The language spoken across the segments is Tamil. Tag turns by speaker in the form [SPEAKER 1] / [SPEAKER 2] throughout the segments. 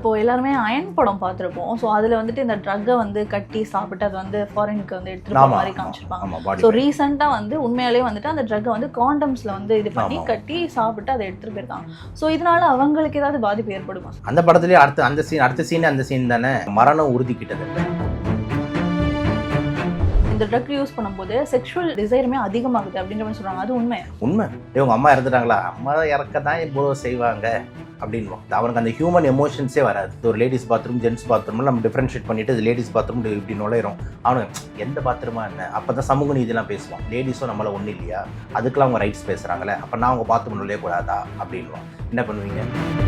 [SPEAKER 1] இப்போ எல்லாருமே அயன் படம் பார்த்துருப்போம். ஸோ அதில் வந்துட்டு இந்த ட்ரக்கை வந்து கட்டி சாப்பிட்டு அதை வந்து ஃபாரினுக்கு வந்து எடுத்துகிட்டு போகிற மாதிரி காமிச்சிருப்பாங்க. ஸோ ரீசெண்டாக வந்து உண்மையாலே வந்துட்டு அந்த ட்ரக்கை வந்து காண்டம்ஸில் வந்து இது பண்ணி. கட்டி சாப்பிட்டு அதை எடுத்துகிட்டு போயிருக்காங்க. ஸோ இதனால அவங்களுக்கு ஏதாவது பாதிப்பு ஏற்படுமா?
[SPEAKER 2] அந்த படத்துலயே அடுத்த அந்த சீன் அடுத்த சீன் அந்த சீன் தானே? மரணம் உறுதி கிட்டத்தட்ட
[SPEAKER 1] இந்த ட்ரக் யூஸ் பண்ணும்போது செக்ஷுவல் டிசைருமே அதிகமாகுது அப்படின்ற மாதிரி சொல்கிறாங்க அது உண்மை.
[SPEAKER 2] உண்மை. இவங்க அம்மா இறந்துட்டாங்களா? அம்மா இறக்க தான் இவ்வளோ செய்வாங்க அப்படின்வோம் அவனுக்கு அந்த ஹியூமன் எமோஷன்ஸே வராது. ஒரு லேடிஸ் பாத்ரூம் ஜென்ஸ் பாத்ரூம் நம்ம டிஃப்ரென்ஷியேட் பண்ணிட்டு இது லேடிஸ் பாத்ரூம் இப்படி நுழையிறோம். அவனுக்கு எந்த பாத்ரூமா என்ன? அப்போ தான் சமூக நீதிலாம் பேசுவான். லேடிஸும் நம்மள ஒன்றும் இல்லையா? அதுக்கெல்லாம் அவங்க ரைட்ஸ் பேசுகிறாங்களே அப்போ நான் அவங்க பாத்ரூம் நுழையக்கூடாதா? அப்படின்வான் என்ன பண்ணுவீங்க?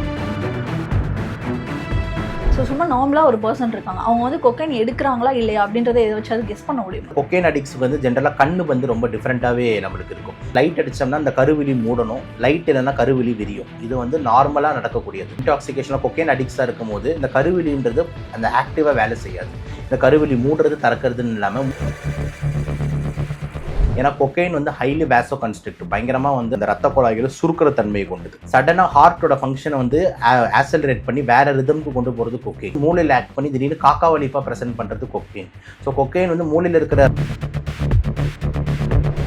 [SPEAKER 1] ஸோ சும்மா நார்மலாக ஒரு பர்சன் இருக்காங்க. அவங்க வந்து கொக்கைன் எடுக்கிறாங்களா இல்லையா அப்படின்றத எதை வச்சு கெஸ் பண்ண முடியும்?
[SPEAKER 2] கொக்கைன் அடிக்ஸ்க்கு வந்து ஜென்ரலாக கண்ணு வந்து ரொம்ப டிஃப்ரெண்ட்டாகவே நம்மளுக்கு இருக்கும். லைட் அடித்தோம்னா அந்த கருவிழி மூடணும். லைட் இல்லைன்னா கருவிழி விரியும். இது வந்து நார்மலாக நடக்கக்கூடியது. இன்டாக்சிகேஷனில் கொக்கைன் அடிக்ஸாக இருக்கும் போது இந்த கருவிழின்றது அந்த ஆக்டிவாக வேலை செய்யாது. இந்த கருவிழி மூடுறது திறக்கிறதுன்னு இல்லாமல் ஏன்னா கொக்கைன் வந்து ஹைலி வேசோ கன்ஸ்ட்ரிக்ட் பயங்கரமாக வந்து அந்த ரத்த குழாய்களை சுருக்கிற தன்மையை கொண்டது. சடனாக ஹார்ட்டோட ஃபங்க்ஷனை வந்து ஆசலரேட் பண்ணி வேற ரிதம்க்கு கொண்டு போகிறது கொக்கைன் மூளையில் ஆக்ட் பண்ணி திடீர்னு காக்கா வலிப்பாக ப்ரெசென்ட் பண்ணுறது கொக்கைன் ஸோ கொக்கைன் வந்து மூளையில் இருக்கிற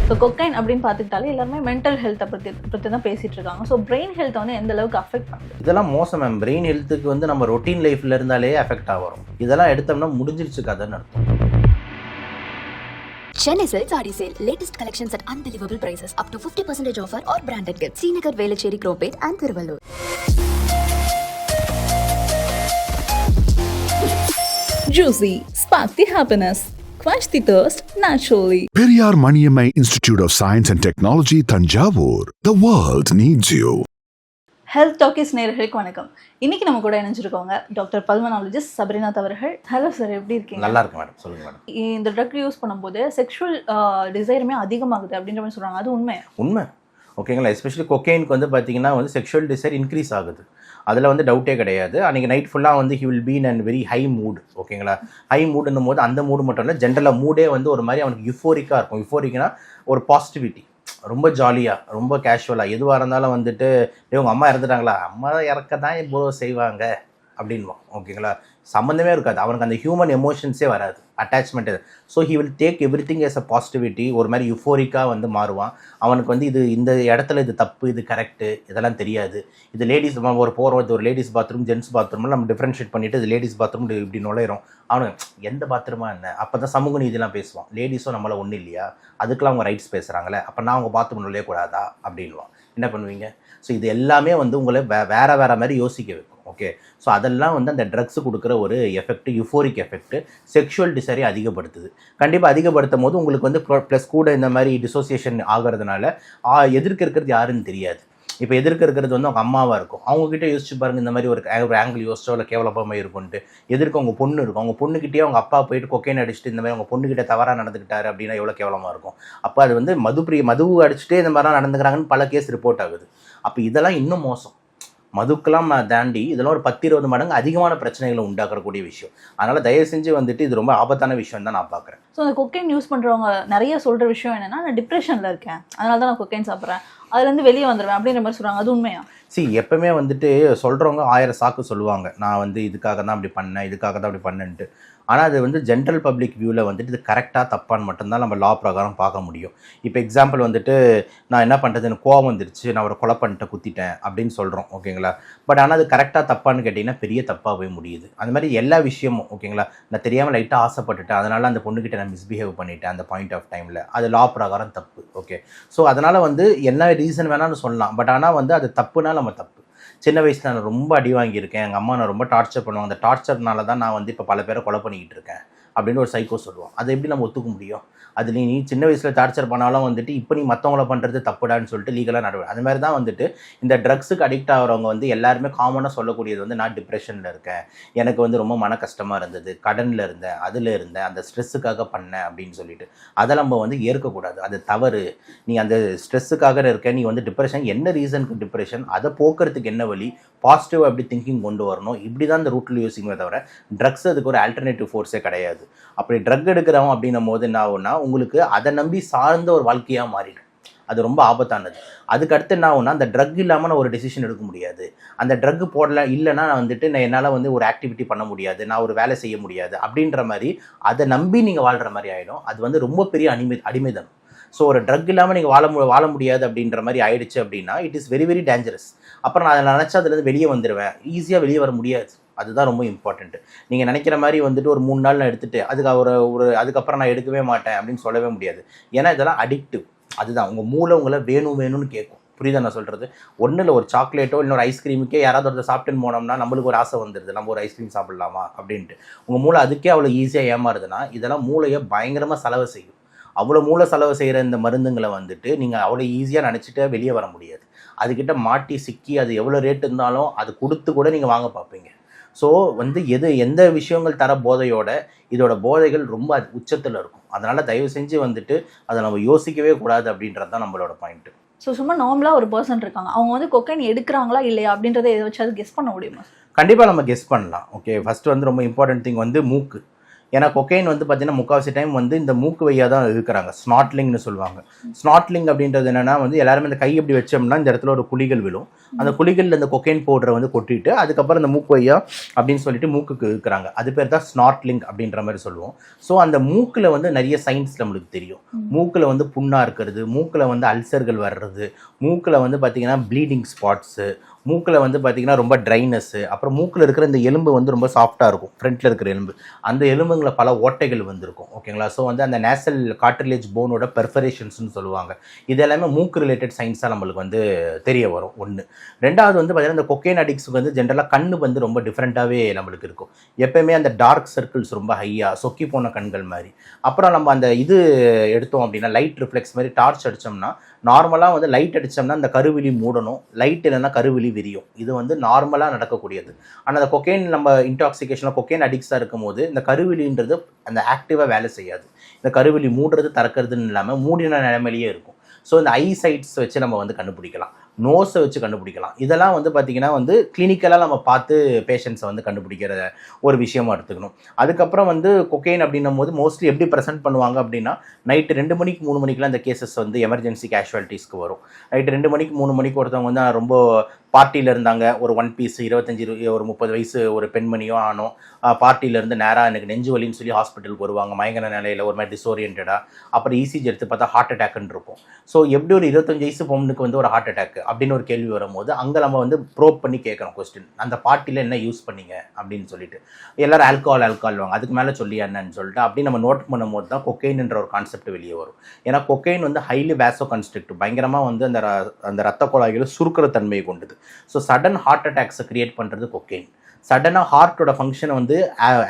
[SPEAKER 1] ஸோ கொக்கைன் அப்படின்னு பார்த்துக்கிட்டாலே எல்லாருமே மென்டல் ஹெல்த்தை பற்றி பற்றி தான் பேசிட்டு இருக்காங்க. ஸோ பிரெயின் ஹெல்த்தை வந்து எந்த அளவுக்கு அஃபெக்ட் பண்ணுது?
[SPEAKER 2] இதெல்லாம் மோசம் மேம் பிரெயின் ஹெல்த்துக்கு வந்து நம்ம ரொட்டீன் லைஃப்ல இருந்தாலே அஃபெக்ட் ஆகும் இதெல்லாம் எடுத்தோம்னா முடிஞ்சிருச்சு கதைன்னு அர்த்தம்.
[SPEAKER 3] Chennai Silk Saree Sale. Latest collections at unbelievable prices. Up to 50% offer or branded gifts. Srinagar, Velachery, Cropate and Thiruvallur.
[SPEAKER 4] Juicy, spark the happiness, quench the thirst naturally.
[SPEAKER 5] Periyar Maniammai Institute of Science and Technology, Tanjavur. The world needs you.
[SPEAKER 1] Health talkies நேர்களுக்கு வணக்கம். இன்னைக்கு நம்ம கூட இணைஞ்சிருக்கோங்க டாக்டர் பல்மனாலஜிஸ்ட் சபரிநாத் அவர்கள். ஹலோ சார் எப்படி இருக்கீங்க?
[SPEAKER 2] நல்லா இருக்கு மேடம். சொல்லுங்க மேடம்.
[SPEAKER 1] இந்த ட்ரக் யூஸ் பண்ணும்போது செக்ஷுவல் டிசைருமே அதிகமாகுது அப்படின்ற மாதிரி சொல்றாங்க. அது உண்மை?
[SPEAKER 2] உண்மை. ஓகேங்களா எஸ்பெஷலி கொக்கைனுக்கு வந்து பார்த்தீங்கன்னா வந்து செக்ஷுவல் டிசைர் இன்க்ரீஸ் ஆகுது. அதில் வந்து டவுட்டே கிடையாது. அன்றைக்கி நைட் ஃபுல்லாக வந்து he will been and very high mood ஓகேங்களா ஹை மூடுன்னும் போது அந்த மூடு மட்டும் இல்லை ஜென்ரலாக மூடே வந்து ஒரு மாதிரி அவனுக்கு யுஃபோரிக்காக இருக்கும். யுஃபோரிக்னா ஒரு பாசிட்டிவிட்டி ரொம்ப ஜாலியாக ரொம்ப கேஷுவலாக எதுவாக இருந்தாலும் வந்துட்டு உங்கள் அம்மா இறந்துட்டாங்களா? அம்மா இறக்க தான் இவ்வளோ செய்வாங்க. அப்படின்வான் ஓகேங்களா? சம்மந்தமே இருக்காது. அவனுக்கு அந்த ஹியூமன் எமோஷன்ஸே வராது. Attachment so he will take everything as a positivity ஒரு மாதிரி யுஃபோரிக்காக வந்து மாறுவான். அவனுக்கு வந்து இது இந்த இடத்துல இது தப்பு இது கரெக்டு இதெல்லாம் தெரியாது. இது லேடிஸ் ஒரு போகிறது ஒரு லேடிஸ் பாத்ரூம் ஜென்ஸ் பாத்ரூம்லாம் நம்ம டிஃப்ரென்ஷியேட் பண்ணிட்டு இது லேடிஸ் பாத்ரூம் இப்படி நுழையிறோம். அவனுக்கு எந்த பாத்ரூமா என்ன? அப்போ தான் சமூக நீதிலாம் பேசுவான். லேடிஸும் நம்மளை ஒன்றும் இல்லையா? அதுக்கெல்லாம் அவங்க ரைட்ஸ் பேசுகிறாங்களே அப்போ நான் அவங்க பாத்ரூம் நுழையக்கூடாதா? அப்படின்வான் என்ன பண்ணுவீங்க? ஸோ இது எல்லாமே வந்து உங்களை வே வேறு வேறு மாதிரி யோசிக்க வைக்கும். ஓகே ஸோ அதெல்லாம் வந்து அந்த ட்ரக்ஸ் கொடுக்குற ஒரு எஃபெக்ட் யுஃபோரிக் எஃபெக்ட் செக்ஷுவல் டிசைரை அதிகப்படுத்துது. கண்டிப்பாக அதிகப்படுத்தும் போது உங்களுக்கு வந்து ப்ளஸ் கூட இந்த மாதிரி டிசோசியேஷன் ஆகிறதுனால எதிர்க்க இருக்கிறது யாருன்னு தெரியாது. இப்போ எதிர்க்க இருக்கிறது வந்து அவங்க அம்மாவாக இருக்கும். அவங்கக்கிட்ட யோசிச்சு பாருங்க இந்த மாதிரி ஒரு ஒரு ஆங்கிள் யோசிச்சோ இல்லை கேவலப்பமாக இருக்கும்ட்டு எதிர்க்க அவங்க பொண்ணு இருக்கும். அவங்க பொண்ணுக்கிட்டே அவங்க அப்பா போயிட்டு கொக்கைன் அடிச்சுட்டு இந்த மாதிரி அவங்க பொண்ணுக்கிட்ட தவறாக நடந்துக்கிட்டாரு அப்படின்னா எவ்வளோ கேவலமாக இருக்கும். அப்போ அது வந்து மதுப்பிரிய மது அடிச்சுட்டே இந்த மாதிரிலாம் நடந்துக்கிறாங்கன்னு பல கேஸ் ரிப்போர்ட் ஆகுது. அப்போ இதெல்லாம் இன்னும் மோசம். மதுக்கெல்லாம் தாண்டி இதெல்லாம் ஒரு பத்து இருபது மடங்கு அதிகமான பிரச்சனைகளை உண்டாக்கக்கூடிய விஷயம். அதனால் தயவு செஞ்சு வந்துட்டு இது ரொம்ப ஆபத்தான விஷயம் தான் நான் பார்க்குறேன்.
[SPEAKER 1] ஸோ அந்த கொக்கைன் யூஸ் பண்றவங்க நிறைய சொல்ற விஷயம் என்னன்னா நான் டிப்ரெஷன்ல இருக்கேன். அதனால தான் நான் கொக்கைன் சாப்பிட்றேன். அதுல இருந்து வெளியே வந்துடுவேன் அப்படின்ற மாதிரி சொல்றாங்க. அது உண்மையா?
[SPEAKER 2] சி எப்பவுமே வந்துட்டு சொல்கிறவங்க ஆயிரம் சாக்கு சொல்லுவாங்க. நான் வந்து இதுக்காக தான் அப்படி பண்ணேன் இதுக்காக தான் அப்படி பண்ணேன்ட்டு. ஆனால் அது வந்து ஜென்ரல் பப்ளிக் வியூவில் வந்துட்டு இது கரெக்டாக தப்பான்னு மட்டும்தான் நம்ம லா பிரகாரம் பார்க்க முடியும். இப்போ எக்ஸாம்பிள் வந்துட்டு நான் என்ன பண்ணுறது எனக்கு கோவம் வந்துருச்சு நான் ஒரு கொலை பண்ணிட்டு குத்திட்டேன் அப்படின்னு சொல்கிறோம் ஓகேங்களா? பட் ஆனால் அது கரெக்டாக தப்பான்னு கேட்டிங்கன்னா பெரிய தப்பாக போய் முடியுது. அந்த மாதிரி எல்லா விஷயமும் ஓகேங்களா? நான் தெரியாமல் லைட்டாக ஆசைப்பட்டுட்டேன். அதனால் அந்த பொண்ணுக்கிட்ட நான் மிஸ்பிஹேவ் பண்ணிட்டேன் அந்த பாயிண்ட் ஆஃப் டைமில் அது லா பிரகாரம் தப்பு ஓகே. ஸோ அதனால் வந்து என்ன ரீசன் வேணாலும் சொல்லலாம். பட் ஆனால் வந்து அது தப்புனால் நம்ம தப்பு. சின்ன வயசில் நான் ரொம்ப அடி வாங்கியிருக்கேன். எங்கள் அம்மா நான் ரொம்ப டார்ச்சர் பண்ணுவாங்க. அந்த டார்ச்சர்னால தான் நான் வந்து இப்போ பல பேரை கொலை பண்ணிக்கிட்டு இருக்கேன். அப்படின்னு ஒரு சைக்கோ சொல்லுவோம் அதை எப்படி நம்ம ஒத்துக்க முடியும்? அது நீ நீ சின்ன வயசில் டார்ச்சர் பண்ணாலும் வந்துட்டு இப்போ நீ மற்றவங்கள பண்ணுறது தப்புடான்னு சொல்லிட்டு லீகலாக நடவடிக்கை. அது மாதிரி தான் வந்துட்டு இந்த ட்ரக்ஸுக்கு அடிக்ட் ஆகிறவங்க வந்து எல்லாருமே காமனாக சொல்லக்கூடியது வந்து நான் டிப்ரெஷனில் இருக்கேன். எனக்கு வந்து ரொம்ப மன கஷ்டமாக இருந்தது கடனில் இருந்தேன் அதில் இருந்தேன் அந்த ஸ்ட்ரெஸ்ஸுக்காக பண்ணேன் அப்படின்னு சொல்லிட்டு. அதை நம்ம வந்து ஏற்கக்கூடாது. அது தவறு. நீ அந்த ஸ்ட்ரெஸ்ஸுக்காக இருக்க நீ வந்து டிப்ரெஷன் என்ன ரீசனுக்கு டிப்ரெஷன் அதை போக்குறதுக்கு என்ன வழி? பாசிட்டிவ் அப்படி திங்கிங் கொண்டு வரணும்? இப்படி தான் இந்த ரூட்டில் யோசிக்குமே தவிர ட்ரக்ஸ் அதுக்கு ஒரு ஆல்டர்னேட்டிவ் ஃபோர்ஸே கிடையாது. அப்படி ட்ரக் எடுக்கிறவன் அப்படின்னும் போது என்ன ஆகும்னா உங்களுக்கு அதை நம்பி சார்ந்த ஒரு வாழ்க்கையாக மாறிடும். அது ரொம்ப ஆபத்தானது. அதுக்கு அடுத்து என்ன ஆகும்னா அந்த ட்ரக் இல்லாமல் நான் ஒரு டெசிஷன் எடுக்க முடியாது. அந்த ட்ரக் போடல இல்லைன்னா நான் வந்துட்டு நான் என்னால் வந்து ஒரு ஆக்டிவிட்டி பண்ண முடியாது. நான் ஒரு வேலை செய்ய முடியாது. அப்படின்ற மாதிரி அதை நம்பி நீங்கள் வாழ்கிற மாதிரி ஆகிடும் அது வந்து ரொம்ப பெரிய அடிமை அடிமைதம் ஸோ ஒரு ட்ரக் இல்லாமல் நீங்கள் வாழ மு வாழ முடியாது அப்படின்ற மாதிரி ஆயிடுச்சு அப்படின்னா it is very very dangerous அப்புறம் நான் அதை நினச்சா அதுலேருந்து வெளியே வந்துடுவேன் ஈஸியாக வெளியே வர முடியாது. அதுதான் ரொம்ப இம்பார்ட்டண்ட்டு நீங்கள் நினைக்கிற மாதிரி வந்துட்டு ஒரு மூணு நாள் நான் எடுத்துட்டு அதுக்கு ஒரு ஒரு அதுக்கப்புறம் நான் எடுக்கவே மாட்டேன் அப்படின்னு சொல்லவே முடியாது. ஏன்னா இதெல்லாம் அடிக்டிவ் அதுதான். உங்கள் மூளை உங்களை வேணும் வேணும்னு கேட்கும் புரியுதா நான் சொல்கிறது ஒன்றும் இல்லை ஒரு சாக்லேட்டோ இல்லை ஒரு ஐஸ்கிரீமுக்கே யாராவது ஒருத்தர் சாப்பிட்டுன்னு போனோம்னா நம்மளுக்கு ஒரு ஆசை வந்துடுது நம்ம ஒரு ஐஸ்கிரீம் சாப்பிடலாமா? அப்படின்ட்டு. உங்கள் மூளை அதுக்கே அவ்வளோ ஈஸியாக ஏமாறுதுன்னா இதெல்லாம் மூளையை பயங்கரமாக செலவு செய்யும். அவ்வளோ மூளை செலவு செய்கிற இந்த மருந்துங்களை வந்துட்டு நீங்கள் அவ்வளோ ஈஸியாக நினச்சிட்டு வெளியே வர முடியாது. அதுக்கிட்ட மாட்டி சிக்கி அது எவ்வளோ ரேட் இருந்தாலும் அது கொடுத்து கூட நீங்கள் வாங்க பார்ப்பீங்க. ஸோ வந்து எது எந்த விஷயங்கள் தர போதையோட இதோட போதைகள் ரொம்ப உச்சத்தில் இருக்கும். அதனால் தயவு செஞ்சு வந்துட்டு அதை நம்ம யோசிக்கவே கூடாது அப்படின்றது தான் நம்மளோட பாயிண்ட்டு
[SPEAKER 1] ஸோ சும்மா நார்மலாக ஒரு பர்சன் இருக்காங்க. அவங்க வந்து கொக்கைன் எடுக்கிறாங்களா இல்லையா அப்படின்றத எதை வச்சாவது கெஸ் பண்ண முடியுமா?
[SPEAKER 2] கண்டிப்பாக நம்ம கெஸ் பண்ணலாம். ஓகே ஃபர்ஸ்ட் வந்து ரொம்ப இம்பார்ட்டன்ட் திங் வந்து மூக்கு. ஏன்னா கொக்கைன் வந்து பார்த்தீங்கன்னா முக்கால்வாசி டைம் வந்து இந்த மூக்கு வழியாக தான் இருக்கிறாங்க ஸ்நாட்லிங்னு சொல்லுவாங்க. ஸ்நாட்லிங் அப்படின்றது என்னன்னா வந்து எல்லாருமே இந்த கை இப்படி வச்சோம்னா இந்த இடத்துல ஒரு குழிகள் விழும். அந்த குழிகளில் இந்த கொக்கைன் பவுடரை வந்து கொட்டிட்டு அதுக்கப்புறம் இந்த மூக்கு வழியா அப்படின்னு சொல்லிட்டு மூக்குக்கு இருக்கிறாங்க அது பேர் தான் ஸ்நாட்லிங் அப்படின்ற மாதிரி சொல்லுவோம். ஸோ அந்த மூக்கில் வந்து நிறைய சயின்ஸ் நம்மளுக்கு தெரியும். மூக்கில் வந்து புண்ணாக இருக்கிறது மூக்கில் வந்து அல்சர்கள் வர்றது மூக்கில் வந்து பார்த்தீங்கன்னா ப்ளீடிங் ஸ்பாட்ஸு மூக்கில் வந்து பார்த்திங்கன்னா ரொம்ப ட்ரைனஸ்ஸு அப்புறம் மூக்கில் இருக்கிற இந்த எலும்பு வந்து ரொம்ப சாஃப்ட்டாக இருக்கும். ஃப்ரண்ட்டில் இருக்கிற எலும்பு. அந்த எலும்புங்களை பல ஓட்டைகள் வந்திருக்கும். ஓகேங்களா ஸோ வந்து அந்த நேசல் காட்ரிலேஜ் போனோட பெர்ஃபரேஷன்ஸ்னு சொல்லுவாங்க. இது எல்லாமே மூக்கு ரிலேட்டட் சயின்ஸாக நம்மளுக்கு வந்து தெரிய வரும். ஒன்று ரெண்டாவது வந்து பார்த்திங்கன்னா இந்த கொக்கேன் அடிக்ஸுக்கு வந்து ஜென்ரலாக கண்ணு வந்து ரொம்ப டிஃப்ரெண்ட்டாகவே நம்மளுக்கு இருக்கும். எப்போயுமே அந்த டார்க் சர்க்கிள்ஸ் ரொம்ப ஹையாக சொக்கி போன கண்கள் மாதிரி. அப்புறம் நம்ம அந்த இது எடுத்தோம் அப்படின்னா லைட் ரிஃப்ளெக்ஸ் மாதிரி டார்ச் அடித்தோம்னா நார்மலாக வந்து லைட் அடித்தோம்னா அந்த கருவிழி மூடணும். லைட் இல்லைன்னா கருவிழி விரியும். இது வந்து நார்மலாக நடக்கக்கூடியது. ஆனால் அந்த கொக்கைன் நம்ம இன்டாக்சிகேஷனில் கொக்கைன் அடிக்ஸாக இருக்கும்போது இந்த கருவிழின்றது அந்த ஆக்டிவாக வேலை செய்யாது. இந்த கருவிழி மூடுறது திறக்கிறதுன்னு இல்லாமல் மூடின நிலைமையிலேயே இருக்கும். ஸோ இந்த ஐ சைட்ஸ் வச்சு நம்ம வந்து கண்டுபிடிக்கலாம். நோஸை வச்சு கண்டுபிடிக்கலாம். இதெல்லாம் வந்து பார்த்திங்கன்னா வந்து கிளினிக்கலாக நம்ம பார்த்து பேஷண்ட்ஸை வந்து கண்டுபிடிக்கிற ஒரு விஷயமா எடுத்துக்கணும். அதுக்கப்புறம் வந்து கொக்கைன் அப்படின்னும் போது மோஸ்ட்லி எப்படி ப்ரெசென்ட் பண்ணுவாங்க அப்படின்னா நைட்டு ரெண்டு மணிக்கு மூணு மணிக்கெலாம் இந்த கேசஸ் வந்து எமர்ஜென்சி கேஷுவாலிட்டிஸ்க்கு வரும். நைட்டு ரெண்டு மணிக்கு மூணு மணிக்கு ஒருத்தவங்க வந்து ரொம்ப பார்ட்டியில் இருந்தாங்க ஒரு ஒன் பீஸ் இருபத்தஞ்சி ஒரு முப்பது வயசு ஒரு பெண்மணியோ ஆனோ பார்ட்டியில இருந்து நேராக எனக்கு நெஞ்சு வலின்னு சொல்லி ஹாஸ்பிட்டலுக்கு வருவாங்க மயங்கன நிலையில் ஒரு மாதிரி டிஸ்ஓரியன்டாக அப்புறம் இசிஜி எடுத்து பார்த்தா ஹார்ட் அட்டாக்னு இருக்கும். ஸோ எப்படி ஒரு இருபத்தஞ்சு வயசு பொண்ணுக்கு வந்து ஒரு ஹார்ட் அட்டாக் அப்படின்னு ஒரு கேள்வி வரும்போது அங்கே நம்ம வந்து ப்ரோப் பண்ணி கேட்குறோம் கொஸ்டின் அந்த பார்ட்டியில் என்ன யூஸ் பண்ணீங்க? அப்படின்னு சொல்லிட்டு. எல்லோரும் ஆல்கஹால் ஆல்கஹால் வாங்க. அதுக்கு மேலே சொல்லி என்னன்னு சொல்லிட்டு அப்படி நம்ம நோட் பண்ணும்போது தான் கொக்கைன்ன்ற ஒரு கான்செப்ட் வெளியே வரும். ஏன்னா கொக்கைன் வந்து ஹைலி வேசோ கன்ஸ்ட்ரக்டிவ் பயங்கரமாக வந்து அந்த ர- அந்த ரத்த குழாய்களை சுருக்கிற தன்மையை கொண்டது. ஸோ சடன் ஹார்ட் அட்டாக்ஸை கிரியேட் பண்ணுறது கொக்கைன் சடனாக ஹார்ட்டோட ஃபங்க்ஷனை வந்து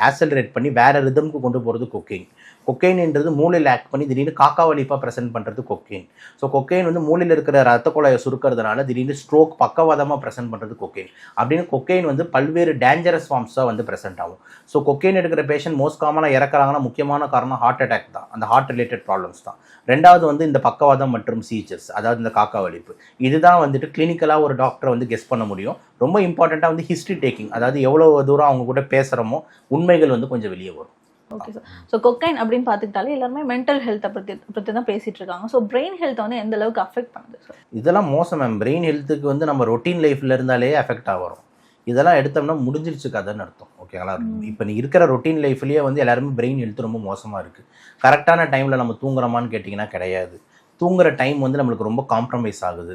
[SPEAKER 2] ஆசலரேட் பண்ணி வேற ரிதம்க்கு கொண்டு போகிறது கொக்கைன் கொக்கைன்ன்றது மூளையில் ஆக்ட் பண்ணி திடீர்னு காக்கா வலிப்பாக ப்ரெசென்ட் பண்ணுறது கொக்கைன் ஸோ கொக்கைன் வந்து மூளையில் இருக்கிற ரத்த குழாயை சுருக்கிறதுனால திடீர்னு ஸ்ட்ரோக் பக்கவாதமாக ப்ரெசென்ட் பண்ணுறது கொக்கைன் அப்படின்னு கொக்கைன் வந்து பல்வேறு டேஞ்சரஸ் ஃபார்ம்ஸாக வந்து ப்ரெசென்ட் ஆகும். ஸோ கொக்கைன் எடுக்கிற பேஷண்ட் மோஸ்ட் காமனாக இறக்குறாங்கன்னா முக்கியமான காரணம் ஹார்ட் அட்டாக் தான். அந்த ஹார்ட் ரிலேட்டட் ப்ராப்ளம்ஸ் தான். ரெண்டாவது வந்து இந்த பக்கவாதம் மற்றும் சீச்சர்ஸ் அதாவது இந்த காக்காவளிப்பு இதுதான் வந்துட்டு கிளினிக்கலாக ஒரு டாக்டரை வந்து கெஸ் பண்ண முடியும். ரொம்ப இம்பார்ட்டண்ட்டாக வந்து ஹிஸ்ட்ரி டேக்கிங் அதாவது எவ்வளோ தூரம் அவங்க கூட பேசுகிறோமோ உண்மைகள் வந்து கொஞ்சம் வெளியே வரும்.
[SPEAKER 1] ஓகே சார் ஸோ கொக்கைன் அப்படின்னு பார்த்துக்கிட்டாலே எல்லாருமே மென்டல் ஹெல்த்தை பற்றி பற்றி தான் பேசிட்டு இருக்காங்க ஸோ பிரெயின் ஹெல்த்தை வந்து எந்த அளவுக்கு அஃபெக்ட் பண்ணுது சார்
[SPEAKER 2] இதெல்லாம் மோசம் மேம் பிரெயின் ஹெல்த்துக்கு வந்து நம்ம ரொட்டீன் லைஃப்ல இருந்தாலே அஃபெக்ட் ஆகிறோம் இதெல்லாம் எடுத்தோம்னா முடிஞ்சிருச்சு கதைன்னு அர்த்தம். ஓகேங்களா இப்போ நீ இருக்கிற ரொட்டீன் லைஃப்லேயே வந்து எல்லாருமே பிரெயின் ஹெல்த் ரொம்ப மோசமாக இருக்குது கரெக்டான டைமில் நம்ம தூங்குறோமான்னு கேட்டிங்கன்னா கிடையாது. தூங்குற டைம் வந்து நம்மளுக்கு ரொம்ப காம்ப்ரமைஸ் ஆகுது.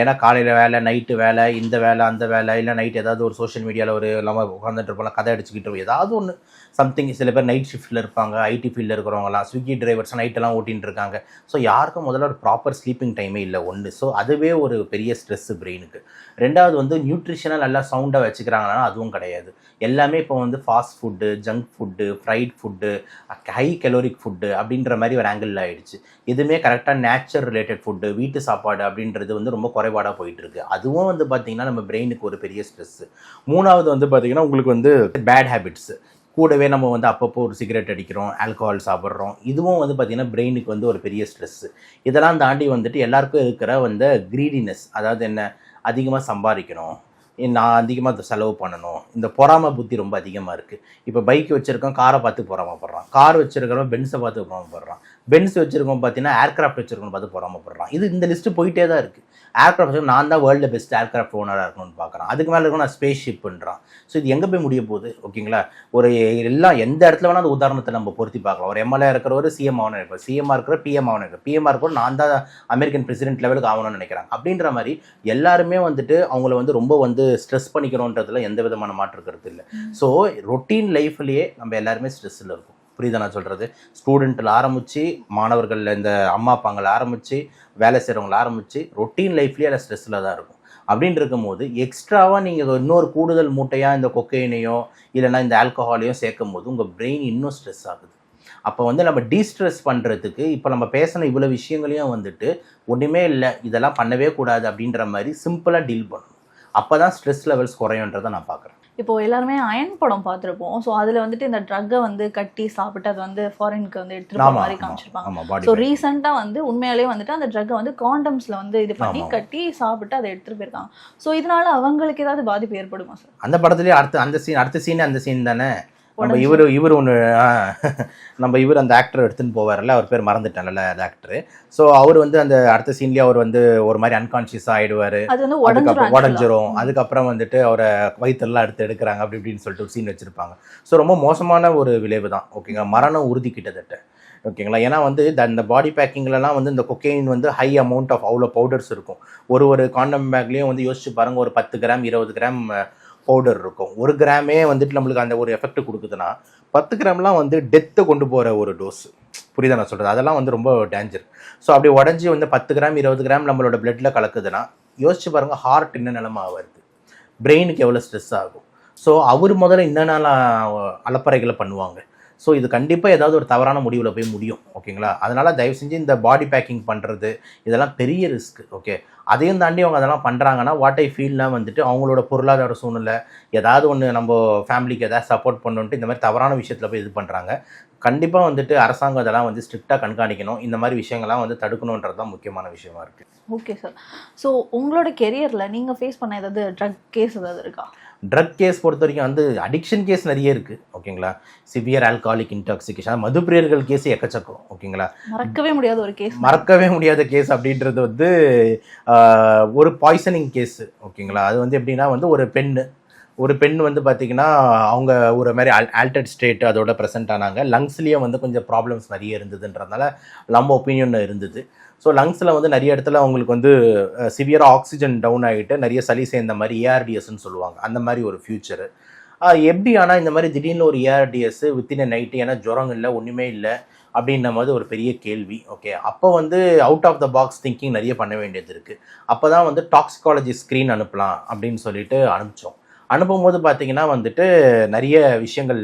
[SPEAKER 2] ஏன்னா காலையில் வேலை நைட்டு வேலை இந்த வேலை அந்த வேலை இல்லை நைட் ஏதாவது ஒரு சோஷியல் மீடியாவில் ஒரு இல்லாமல் உட்காந்துட்டு இருப்போம் கதை அடிச்சுக்கிட்டு ஏதாவது ஒன்று சம்திங் சில பேர் நைட் ஷிஃப்ட்டில் இருப்பாங்க ஐடி ஃபீல்டில் இருக்கிறவங்களாம் ஸ்விக்கி டிரைவர்ஸ் நைட்டெல்லாம் ஓட்டின்னு இருக்காங்க. ஸோ யாருக்கும் முதல்ல ஒரு ப்ராப்பர் ஸ்லீப்பிங் டைமே இல்லை ஒன்று ஸோ அதுவே ஒரு பெரிய ஸ்ட்ரெஸ் பிரெயினுக்கு ரெண்டாவது வந்து நியூட்ரிஷனாக நல்லா சவுண்டாக வச்சுக்கிறாங்கன்னா அதுவும் கிடையாது. எல்லாமே இப்போ வந்து fast food junk food fried food high caloric food அப்படின்ற மாதிரி ஒரு ஆங்கிள் ஆயிடுச்சு. எதுவுமே கரெக்டாக நேச்சர் ரிலேட்டட் ஃபுட்டு வீட்டு சாப்பாடு அப்படின்றது வந்து ரொம்ப குறைபாடாக போயிட்டுருக்கு. அதுவும் வந்து பார்த்தீங்கன்னா நம்ம பிரெயினுக்கு ஒரு பெரிய ஸ்ட்ரெஸ்ஸு மூணாவது வந்து பார்த்தீங்கன்னா உங்களுக்கு வந்து பேட் ஹேபிட்ஸு கூடவே நம்ம வந்து அப்பப்போ ஒரு சிகரெட் அடிக்கிறோம் ஆல்கோஹால் சாப்பிட்றோம். இதுவும் வந்து பார்த்திங்கன்னா பிரெயினுக்கு வந்து ஒரு பெரிய ஸ்ட்ரெஸ்ஸு இதெல்லாம் தாண்டி வந்துட்டு எல்லாருக்கும் இருக்கிற வந்து க்ரீடினஸ் அதாவது என்ன? அதிகமாக சம்பாதிக்கணும். நான் அதிகமாக செலவு பண்ணணும். இந்த பொறாமை புத்தி ரொம்ப அதிகமாக இருக்குது இப்போ பைக் வச்சுருக்கோம் காரை பார்த்து பொறாமப்படுறான். கார் வச்சுருக்கிறவன் பென்ஸை பார்த்து பொறாமப்படுறான். பென்ஸ் வச்சுருக்கோம் பார்த்தீங்கன்னா ஏர்க்ராஃப்ட் வச்சுருக்கோம் பார்த்து பொறாமப்படுறான். இது இந்த லிஸ்ட்டு போயிட்டே தான் இருக்குது ஏர்கிராஃப்ட் நான் தான் வேர்ல்டு பெஸ்ட் ஏர்கிராஃப்ட் ஓனராக இருக்கணும்னு பார்க்குறான். அதுக்கு மேலே இருக்கும் நான் ஸ்பேஸ் ஷிப்புன்றான் ஸோ இது எங்கே போய் முடிய போகுது? ஓகேங்களா? ஒரு எல்லாம் எந்த இடத்துல வேணால் அந்த உதாரணத்தை நம்ம பொருத்தி பார்க்கலாம். ஒரு எம்எல்ஏ இருக்கிறவர் சிஎம் ஆகணும் இருப்பார் சிஎம்ஆ இருக்கிற பிஎம் ஆகணும் இருப்பார் பிஎம்ஆ இருக்கிற நான் தான் அமெரிக்கன் பிரசிடென்ட் லெவலுக்கு ஆகணும்னு நினைக்கிறாங்க. அப்படின்ற மாதிரி எல்லாருமே வந்துட்டு அவங்கள வந்து ரொம்ப வந்து ஸ்ட்ரெஸ் பண்ணிக்கணுன்றதுல எந்த விதமான மாற்று கருத்து இல்லை. ஸோ ரொட்டீன் லைஃப்லேயே நம்ம எல்லாருமே ஸ்ட்ரெஸ்ஸில் இருக்கும். புரியுதா நான் சொல்கிறது ஸ்டூடெண்ட்டில் ஆரம்பித்து மாணவர்கள் இந்த அம்மா அப்பாங்களை ஆரம்பித்து வேலை செய்கிறவங்கள ஆரம்பித்து ரொட்டீன் லைஃப்லேயே அதில் ஸ்ட்ரெஸ்ஸில் தான் இருக்கும். அப்படின்னு இருக்கும்போது எக்ஸ்ட்ராவாக நீங்கள் இன்னொரு கூடுதல் மூட்டையாக இந்த கொக்கைனையோ இல்லைன்னா இந்த ஆல்கஹாலையும் சேர்க்கும் போது உங்கள் பிரெயின் இன்னும் ஸ்ட்ரெஸ் ஆகுது. அப்போ வந்து நம்ம டீஸ்ட்ரெஸ் பண்ணுறதுக்கு இப்போ நம்ம பேசின இவ்வளோ விஷயங்களையும் வந்துட்டு ஒன்றுமே இல்லை இதெல்லாம் பண்ணவே கூடாது அப்படின்ற மாதிரி சிம்பிளாக டீல் பண்ணணும். அப்போ தான் ஸ்ட்ரெஸ் லெவல்ஸ் குறையுன்றதை நான் பார்க்குறேன்.
[SPEAKER 1] இப்போ எல்லாருமே அயன் படம் பார்த்துருப்போம். ஸோ அதுல வந்துட்டு இந்த ட்ரக்கை வந்து கட்டி சாப்பிட்டு அது வந்து ஃபாரினுக்கு வந்து எடுத்துட்டு போற
[SPEAKER 2] ஆமாம்
[SPEAKER 1] மாதிரி காமிச்சிருப்பாங்க. ஸோ ரீசெண்டாக வந்து உண்மையாலே வந்துட்டு அந்த ட்ரக்கை வந்து காண்டம்ஸ்ல வந்து இது பண்ணி. கட்டி சாப்பிட்டு அதை எடுத்துட்டு போயிருக்காங்க. ஸோ இதனால அவங்களுக்கு ஏதாவது பாதிப்பு ஏற்படுமா சார்
[SPEAKER 2] அந்த படத்துலயே அடுத்த அந்த சீன் அடுத்த சீன் அந்த சீன் தானே? நம்ம. இவர் இவர் ஒன்று நம்ம இவர் அந்த ஆக்டர் எடுத்துன்னு போவார்ல அவர் பேர் மறந்துட்டேன்ல அந்த ஆக்டர் ஸோ அவர் வந்து அந்த அடுத்த சீன்லேயே அவர் வந்து ஒரு மாதிரி அன்கான்ஷியஸாக
[SPEAKER 1] அது வந்து
[SPEAKER 2] அதுக்கப்புறம்
[SPEAKER 1] உடஞ்சிரும்.
[SPEAKER 2] அதுக்கப்புறம் வந்துட்டு அவரை வயிற்றுலாம் எடுத்து எடுக்கிறாங்க அப்படி இப்படின்னு சொல்லிட்டு ஒரு சீன் வச்சிருப்பாங்க. ஸோ ரொம்ப மோசமான ஒரு விளைவு தான் ஓகேங்களா மரணம் உறுதி கிட்டத்தட்ட ஓகேங்களா ஏன்னா வந்து இந்த- பாடி பேக்கிங்லலாம் வந்து இந்த கொக்கைன் வந்து ஹை அமௌண்ட் ஆஃப் அவ்வளோ பவுடர்ஸ் இருக்கும். ஒரு ஒரு காண்டம் பேக்லேயும் வந்து யோசிச்சு பாருங்க ஒரு பத்து கிராம் இருபது கிராம் பவுடர் இருக்கும். ஒரு கிராமே வந்துட்டு நம்மளுக்கு அந்த ஒரு எஃபெக்ட் கொடுக்குதுன்னா பத்து கிராம்லாம் வந்து டெத்தை கொண்டு போகிற ஒரு டோஸ் புரியுதா நான் சொல்கிறது அதெல்லாம் வந்து ரொம்ப டேஞ்சர் ஸோ அப்படி உடஞ்சி வந்து பத்து கிராம் இருபது கிராம் நம்மளோட பிளட்டில் கலக்குதுன்னா யோசிச்சு பாருங்க ஹார்ட் என்ன நிலமா வருது பிரெயினுக்கு எவ்வளோ ஸ்ட்ரெஸ் ஆகும்? ஸோ அவர் முதல்ல என்னென்ன அலப்பறைகளை பண்ணுவாங்க. ஸோ இது கண்டிப்பாக ஏதாவது ஒரு தவறான முடிவில் போய் முடியும் ஓகேங்களா? அதனால் தயவு செஞ்சு இந்த பாடி பேக்கிங் பண்ணுறது இதெல்லாம் பெரிய ரிஸ்க் ஓகே? அதையும் தாண்டி அவங்க அதெல்லாம் பண்ணுறாங்கன்னா வாட் ஐ ஃபீல்லாம் வந்துட்டு அவங்களோட பொருளாதார சூழ்நிலை ஏதாவது ஒன்று நம்ம ஃபேமிலிக்கு ஏதாவது சப்போர்ட் பண்ணணுன்ட்டு இந்த மாதிரி தவறான விஷயத்தில் போய் இது பண்ணுறாங்க கண்டிப்பாக வந்துட்டு அரசாங்கம் இதெல்லாம் வந்து ஸ்ட்ரிக்டாக கண்காணிக்கணும். இந்த மாதிரி விஷயங்கள்லாம் வந்து தடுக்கணுன்றது தான் முக்கியமான விஷயமா இருக்குது
[SPEAKER 1] ஓகே சார் ஸோ உங்களோட கெரியரில் நீங்கள் ஃபேஸ் பண்ண ஏதாவது ட்ரக் கேஸ் ஏதாவது இருக்கா?
[SPEAKER 2] ட்ரக் கேஸ் பொறுத்த வரைக்கும் வந்து அடிக்ஷன் கேஸ் நிறைய இருக்குது ஓகேங்களா சிவியர் ஆல்காலிக் இன்டாக்சிகேஷன் மதுப்பிரியர்கள் கேஸ் எக்கச்சக்கம் ஓகேங்களா
[SPEAKER 1] மறக்கவே முடியாத ஒரு கேஸ்
[SPEAKER 2] மறக்கவே முடியாத கேஸ் அப்படின்றது வந்து ஒரு பாய்சனிங் கேஸ் ஓகேங்களா அது வந்து எப்படின்னா வந்து ஒரு பெண்ணு ஒரு பெண் வந்து பார்த்தீங்கன்னா அவங்க ஒரு மாதிரி ஆல்டர்ட் ஸ்டேட் அதோட ப்ரெசென்ட் ஆனாங்க. லங்ஸ்லேயே வந்து கொஞ்சம் ப்ராப்ளம்ஸ் நிறைய இருந்ததுன்றதுனால நம்ம ஒப்பீனியன் இருந்தது. ஸோ லங்ஸில் வந்து நிறைய இடத்துல அவங்களுக்கு வந்து சிவியராக ஆக்சிஜன் டவுன் ஆகிட்டு நிறைய சளி சேர்ந்த மாதிரி ஏஆர்டிஎஸ்ன்னு சொல்லுவாங்க. அந்த மாதிரி ஒரு ஃபியூச்சரு எப்படி ஆனால் இந்த மாதிரி திடீர்னு ஒரு ஏஆர்டிஎஸ் வித்தின் நைட்டு ஏன்னா ஜுரம் இல்லை ஒன்றுமே இல்லை அப்படின்ன மாதிரி ஒரு பெரிய கேள்வி. ஓகே அப்போ வந்து out of the box thinking நிறைய பண்ண வேண்டியது இருக்குது அப்போ தான் வந்து டாக்ஸிகாலஜி ஸ்க்ரீன் அனுப்பலாம் அப்படின்னு சொல்லிட்டு அனுப்பிச்சோம். அனுப்பும்போது பார்த்தீங்கன்னா வந்துட்டு நிறைய விஷயங்கள்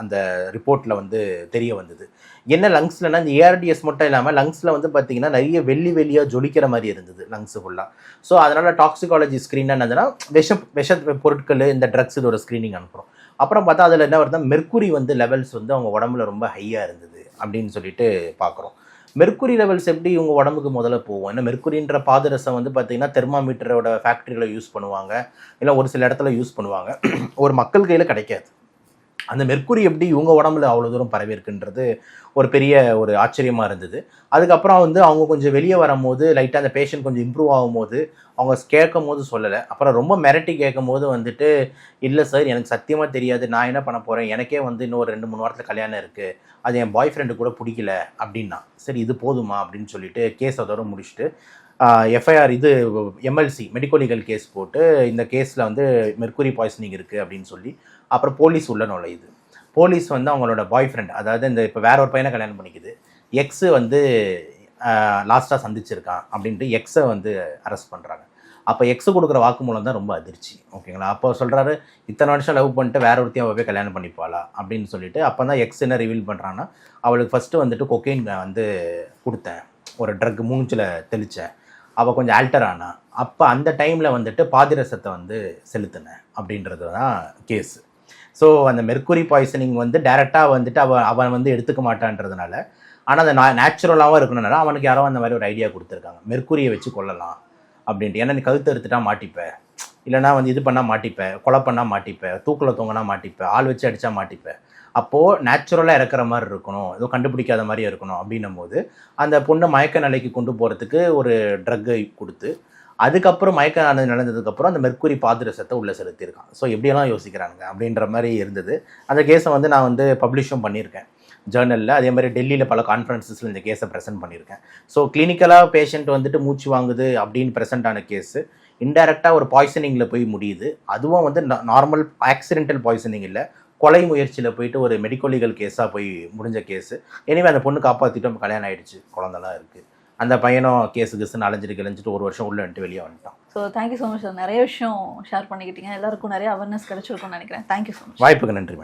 [SPEAKER 2] அந்த ரிப்போர்ட்டில் வந்து தெரிய வந்தது. என்ன லங்ஸ்லனா இந்த ஏஆர்டிஎஸ் மட்டும் இல்லாமல் லங்ஸில் வந்து பார்த்தீங்கன்னா நிறைய வெள்ளி வெள்ளியாக ஜொலிக்கிற மாதிரி இருந்தது லங்ஸ் ஃபுல்லாக ஸோ அதனால் டாக்ஸிகாலஜி ஸ்க்ரீன் என்னதுன்னா விஷ விஷ பொருட்கள் இந்த ட்ரக்ஸ் இதோட ஸ்க்ரீனிங் அனுப்புகிறோம் அப்புறம் பார்த்தா அதில் என்ன வருதுன்னா மெர்க்குரி வந்து லெவல்ஸ் வந்து அவங்க உடம்புல ரொம்ப ஹையாக இருந்தது அப்படின்னு சொல்லிட்டு பார்க்குறோம் மெர்க்குரி லெவல்ஸ் எப்படி இவங்க உடம்புக்கு முதல்ல போகும்? ஏன்னா மெர்க்குரின்ற பாதரசம் வந்து பார்த்தீங்கன்னா தெர்மாமீட்டரோட ஃபேக்ட்ரியில் யூஸ் பண்ணுவாங்க. இல்லை ஒரு சில இடத்துல யூஸ் பண்ணுவாங்க. ஒரு மக்கள் கையில் கிடைக்காது. அந்த மெர்க்குரி எப்படி இவங்க உடம்புல அவ்வளோ தூரம் பரவி இருக்குன்றது ஒரு பெரிய ஒரு ஆச்சரியமாக இருந்தது. அதுக்கப்புறம் வந்து அவங்க கொஞ்சம் வெளியே வரும்போது லைட்டாக அந்த பேஷண்ட் கொஞ்சம் இம்ப்ரூவ் ஆகும்போது அவங்க கேட்கும் போது சொல்லலை. அப்புறம் ரொம்ப மிரட்டி கேட்கும் போது வந்துட்டு இல்லை சார் எனக்கு சத்தியமாக தெரியாது. நான் என்ன பண்ண போகிறேன் எனக்கே வந்து இன்னும் ஒரு ரெண்டு மூணு வாரத்தில் கல்யாணம் இருக்குது அது என் பாய் ஃப்ரெண்டு கூட பிடிக்கல. அப்படின்னா சரி இது போதுமா? அப்படின்னு சொல்லிட்டு கேஸ் அதோட முடிச்சுட்டு எஃப்ஐஆர் இது எம்எல்சி மெடிக்கோ லீகல் கேஸ் போட்டு இந்த கேஸில் வந்து மெர்க்குரி பாய்சனிங் இருக்குது அப்படின்னு சொல்லி அப்புறம் போலீஸ் உள்ள நுழையுது. போலீஸ் வந்து அவங்களோட பாய் ஃப்ரெண்ட் அதாவது இந்த இப்போ வேற ஒரு பையனை கல்யாணம் பண்ணிக்குது. எக்ஸு வந்து லாஸ்ட்டாக சந்திச்சிருக்கான் அப்படின்ட்டு எக்ஸை வந்து அரெஸ்ட் பண்ணுறாங்க அப்போ எக்ஸு கொடுக்குற வாக்குமூலம் தான் ரொம்ப அதிர்ச்சி. ஓகேங்களா? அப்போ சொல்கிறாரு இத்தனை வருஷம் லவ் பண்ணிட்டு வேற ஒருத்தையும் அவள் போய் கல்யாணம் பண்ணிப்பாளா அப்படின்னு சொல்லிட்டு அப்போ தான் எக்ஸ் என்ன ரிவீல் பண்ணுறான்னா அவளுக்கு ஃபஸ்ட்டு வந்துட்டு கொக்கெயின் வந்து கொடுத்தேன். ஒரு ட்ரக் மூஞ்சில் தெளித்தேன் அவள் கொஞ்சம் ஆல்டர் ஆனா அப்போ அந்த டைமில் வந்துட்டு பாதிரசத்தை வந்து செலுத்தினேன் அப்படின்றது தான் கேஸு ஸோ அந்த மெர்குரி பாய்சனிங் வந்து டேரெக்டாக வந்துட்டு அவன் அவன் வந்து எடுத்துக்க மாட்டான்றதுனால ஆனால் அந்த நா நேச்சுரலாகவும் இருக்கணும்னால அவனுக்கு யாரோ அந்த மாதிரி ஒரு ஐடியா கொடுத்துருக்காங்க. மெர்குரியை வச்சு கொள்ளலாம் அப்படின்ட்டு. ஏன்னா நீ கழுத்து எடுத்துட்டா மாட்டிப்பேன் இல்லைனா வந்து இது பண்ணால் மாட்டிப்பேன் கொலை பண்ணால் மாட்டிப்பேன் தூக்கில் தொங்கினா மாட்டிப்பேன் ஆள் வச்சு அடித்தா மாட்டிப்பேன் அப்போது நேச்சுரலாக இறக்குற மாதிரி இருக்கணும். ஏதோ கண்டுபிடிக்காத மாதிரி இருக்கணும் அப்படின்னும் போது அந்த பொண்ணை மயக்க நிலைக்கு கொண்டு போகிறதுக்கு ஒரு ட்ரக்கை கொடுத்து அதுக்கப்புறம் மயக்க நிலை நடந்ததுக்கப்புறம் அந்த மெர்க்குரி பாதிரசத்தை உள்ளே செலுத்தியிருக்கான். ஸோ எப்படியெல்லாம் யோசிக்கிறாங்க அப்படின்ற மாதிரி இருந்தது. அந்த கேஸை வந்து நான் வந்து பப்ளிஷும் பண்ணியிருக்கேன். ஜேர்னலில் அதே மாதிரி டெல்லியில் பல கான்ஃபரன்சஸில் இந்த கேஸை ப்ரெசென்ட் பண்ணியிருக்கேன். ஸோ கிளினிக்கலாக பேஷண்ட் வந்துட்டு மூச்சு வாங்குது அப்படின்னு ப்ரெசென்ட் ஆன கேஸு இன்டெரக்டாக ஒரு பாய்சனிங்கில் போய் முடியுது. அதுவும் வந்து நார்மல் ஆக்சிடென்டல் பாய்சனிங் இல்லை கொலை முயற்சியில் போயிட்டு ஒரு மெடிக்கோலிகல் கேஸாக போய் முடிஞ்ச கேஸு எனிவே அந்த பொண்ணு காப்பாற்றிட்டோம் கல்யாணம் ஆகிடுச்சு குழந்தெல்லாம் இருக்குது அந்த பையனும் கேஸு கேஸுன்னு அலைஞ்சிட்டு கிழிஞ்சிட்டு ஒரு வருஷம் உள்ளே வெளியே வந்துட்டான்.
[SPEAKER 1] So thank you so much sir நிறைய விஷயம் ஷேர் பண்ணிக்கிட்டீங்க. எல்லாருக்கும் நிறைய அவேர்னஸ் கிடைச்சிருக்கும்னு நினைக்கிறேன். தேங்க்யூ ஸோ மச்
[SPEAKER 2] வாய்ப்புக்கு நன்றி மேடம்